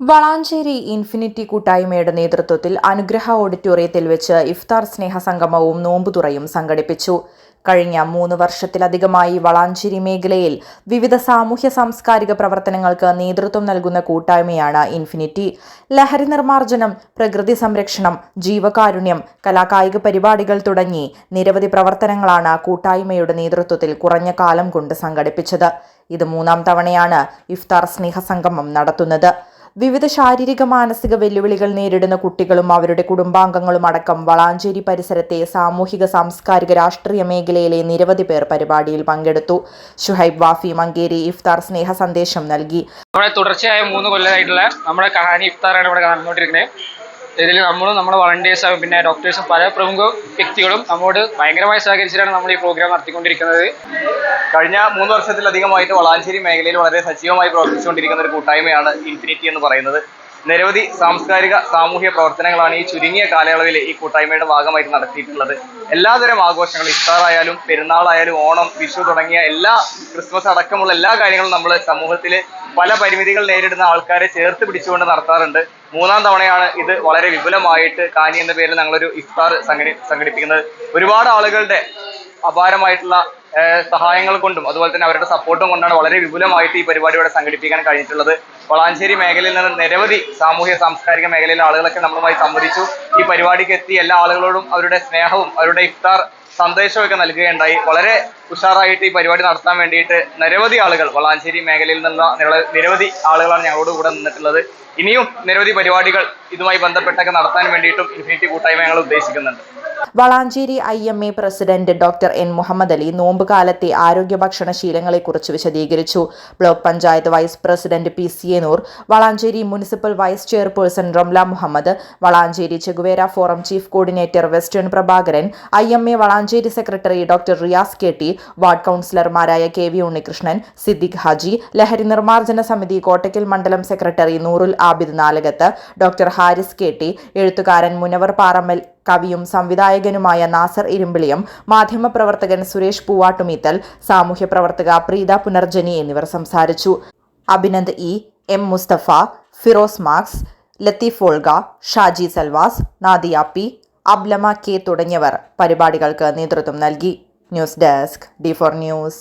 Valanchery infinity കൂട്ടായ്മയുടെ നേതൃത്വത്തിൽ അനുഗ്രഹ ഓഡിറ്റോറിയത്തിൽ വെച്ച് ഇഫ്താർ സ്നേഹ സംഗമവും നോമ്പുതുറയും സംഘടിപ്പിച്ചു. കഴിഞ്ഞ മൂന്ന് വർഷത്തിലധികമായി വളാഞ്ചേരി മേഖലയിൽ വിവിധ സാമൂഹ്യ സാംസ്കാരിക പ്രവർത്തനങ്ങൾക്ക് നേതൃത്വം നൽകുന്ന കൂട്ടായ്മയാണ് ഇൻഫിനിറ്റി. ലഹരി നിർമ്മാർജനം പ്രകൃതി സംരക്ഷണം ജീവകാരുണ്യം കലാകായിക പരിപാടികൾ തുടങ്ങി നിരവധി പ്രവർത്തനങ്ങളാണ് കൂട്ടായ്മയുടെ നേതൃത്വത്തിൽ കുറഞ്ഞ കാലം കൊണ്ട് സംഘടിപ്പിച്ചത്. ഇത് മൂന്നാം തവണയാണ് ഇഫ്താർ സ്നേഹ സംഗമം നടത്തുന്നത്. വിവിധ ശാരീരിക മാനസിക വെല്ലുവിളികൾ നേരിടുന്ന കുട്ടികളും അവരുടെ കുടുംബാംഗങ്ങളും അടക്കം വളാഞ്ചേരി പരിസരത്തെ സാമൂഹിക സാംസ്കാരിക രാഷ്ട്രീയ മേഖലയിലെ നിരവധി പേർ പരിപാടിയിൽ പങ്കെടുത്തു. ഷുഹൈബ് വാഫി മങ്കേരി ഇഫ്താർ സ്നേഹ സന്ദേശം നൽകി. നമ്മുടെ തുടർച്ചയായ മൂന്ന് കൊല്ലമായിട്ടുള്ള നമ്മുടെ കഹാനി ഇഫ്താറാണ് ഇവിടെ നടന്നുകൊണ്ടിരിക്കുന്നത്. ഇതിൽ നമ്മളും നമ്മുടെ വളണ്ടിയേഴ്സും പിന്നെ ഡോക്ടേഴ്സും പല പ്രമുഖ വ്യക്തികളും നമ്മോട് ഭയങ്കരമായി സഹകരിച്ചിട്ടാണ് നമ്മൾ ഈ പ്രോഗ്രാം നടത്തിക്കൊണ്ടിരിക്കുന്നത്. കഴിഞ്ഞ മൂന്ന് വർഷത്തിലധികമായിട്ട് വളാഞ്ചേരി മേഖലയിൽ വളരെ സജീവമായി പ്രവർത്തിച്ചുകൊണ്ടിരിക്കുന്ന ഒരു കൂട്ടായ്മയാണ് ഇൻഫിനിറ്റി എന്ന് പറയുന്നത്. നിരവധി സാംസ്കാരിക സാമൂഹ്യ പ്രവർത്തനങ്ങളാണ് ഈ ചുരുങ്ങിയ കാലയളവിൽ ഈ കൂട്ടായ്മയുടെ ഭാഗമായിട്ട് നടത്തിയിട്ടുള്ളത്. എല്ലാതരം ആഘോഷങ്ങളും ഇഫ്താറായാലും പെരുന്നാളായാലും ഓണം വിഷു തുടങ്ങിയ എല്ലാ ക്രിസ്മസ് അടക്കമുള്ള എല്ലാ കാര്യങ്ങളും നമ്മൾ സമൂഹത്തിൽ പല പരിമിതികൾ നേരിടുന്ന ആൾക്കാരെ ചേർത്ത് പിടിച്ചുകൊണ്ട് നടത്താറുണ്ട്. മൂന്നാം തവണയാണ് ഇത് വളരെ വിപുലമായിട്ട് കാനി എന്ന പേരിൽ ഞങ്ങളൊരു ഇഫ്താർ സംഘടി സംഘടിപ്പിക്കുന്നത്. ഒരുപാട് ആളുകളുടെ അപാരമായിട്ടുള്ള സഹായങ്ങൾ കൊണ്ടും അതുപോലെ തന്നെ അവരുടെ സപ്പോർട്ടും കൊണ്ടാണ് വളരെ വിപുലമായിട്ട് ഈ പരിപാടി ഇവിടെ സംഘടിപ്പിക്കാൻ കഴിഞ്ഞിട്ടുള്ളത്. വളാഞ്ചേരി മേഖലയിൽ നിന്ന് നിരവധി സാമൂഹ്യ സാംസ്കാരിക മേഖലയിലെ ആളുകളൊക്കെ നമ്മളുമായി സംവദിച്ചു. ഈ പരിപാടിക്ക് എത്തി എല്ലാ ആളുകളോടും അവരുടെ സ്നേഹവും അവരുടെ ഇഫ്താർ സന്ദേശമൊക്കെ നൽകുകയുണ്ടായി. വളരെ ഉഷാറായിട്ട് ഈ പരിപാടി നടത്താൻ വേണ്ടിയിട്ട് നിരവധി ആളുകൾ വളാഞ്ചേരി മേഖലയിൽ നിന്നുള്ള നിരവ- നിരവധി ആളുകളാണ് ഞങ്ങളോട് കൂടെ നിന്നിട്ടുള്ളത്. ഇനിയും നിരവധി പരിപാടികൾ ഇതുമായി ബന്ധപ്പെട്ടൊക്കെ നടത്താൻ വേണ്ടിയിട്ടും ഇൻഫിനിറ്റി കൂട്ടായ്മ ഞങ്ങൾ ഉദ്ദേശിക്കുന്നുണ്ട്. Valanchery I M A president doctor N Muhammad Ali നോമ്പുകാലത്തെ ആരോഗ്യ ഭക്ഷണ ശീലങ്ങളെക്കുറിച്ച് വിശദീകരിച്ചു. Block panchayat vice president P C A Noor Valanchery municipal vice chairperson Ramla Muhammad Valanchery Che Guevara forum chief coordinator western Prabhakaran I M A Valanchery secretary doctor Riyas K T ward കൗൺസിലർമാരായ K V Unnikrishnan Siddique Haji ലഹരി നിർമ്മാർജന സമിതി കോട്ടയ്ക്കൽ മണ്ഡലം secretary Noorul Abid Nalakath doctor Haris K T എഴുത്തുകാരൻ മുനവർ പാറമ്മൽ കവിയും സംവിധായകനുമായ നാസർ ഇരുമ്പിളിയും മാധ്യമപ്രവർത്തകൻ സുരേഷ് പൂവാട്ടുമീത്തൽ സാമൂഹ്യ പ്രവർത്തക പ്രീത പുനർജനി എന്നിവർ സംസാരിച്ചു. Abhinand E M Mustafa Firoz Marx Latheef Olga Shaji Salvas Nadiya P Ablama K തുടങ്ങിയവർ പരിപാടികൾക്ക് നേതൃത്വം നൽകി. News desk D four news.